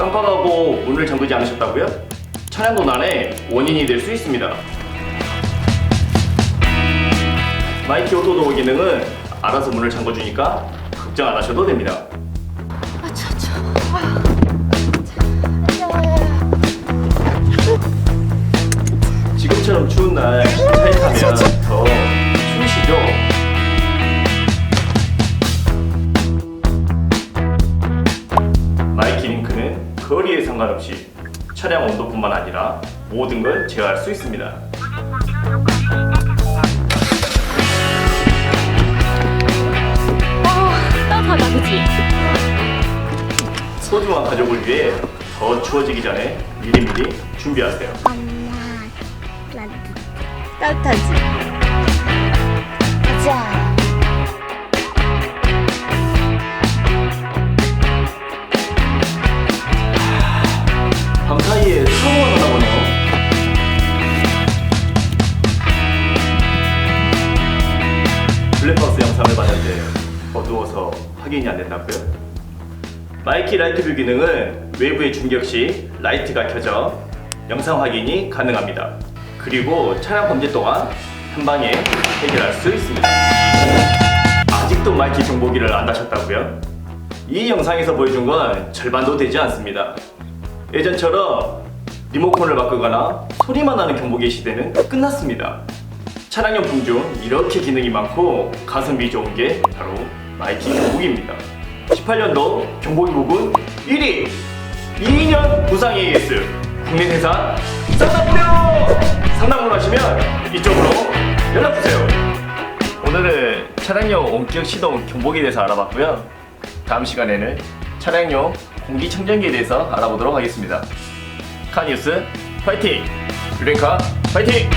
깜빡하고 문을 잠그지 않으셨다고요? 차량 도난의 원인이 될 수 있습니다. 마이키 오토 도어 기능은 알아서 문을 잠궈주니까 걱정 안 하셔도 됩니다. 거리에 상관없이 차량 온도뿐만 아니라 모든 걸 제어할 수 있습니다. 아, 따뜻하다, 그치? 소중한 가족을 위해 더 추워지기 전에 미리미리 준비하세요. 엄마, 나 따뜻하지? 영상을 봤는데 어두워서 확인이 안 된다고요? 마이키 라이트 뷰 기능은 외부의 중격 시 라이트가 켜져 영상 확인이 가능합니다. 그리고 차량 범죄 동안 한 방에 해결할 수 있습니다. 아직도 마이키 정보기를 안 다셨다고요? 이 영상에서 보여준 건 절반도 되지 않습니다. 예전처럼 리모컨을 바꾸거나 소리만 나는 경보기 시대는 끝났습니다. 차량용품 중 이렇게 기능이 많고 가성비 좋은 게 바로 마이키 경보기입니다. 18년도 경보기 부분 1위 2년 부상 AS 국내 생산 쌍나무료 상담 원하시면 이쪽으로 연락주세요. 오늘은 차량용 원격 시동 경보기에 대해서 알아봤고요. 다음 시간에는 차량용 공기청정기에 대해서 알아보도록 하겠습니다. 카니우스 파이팅! 유랭카 파이팅!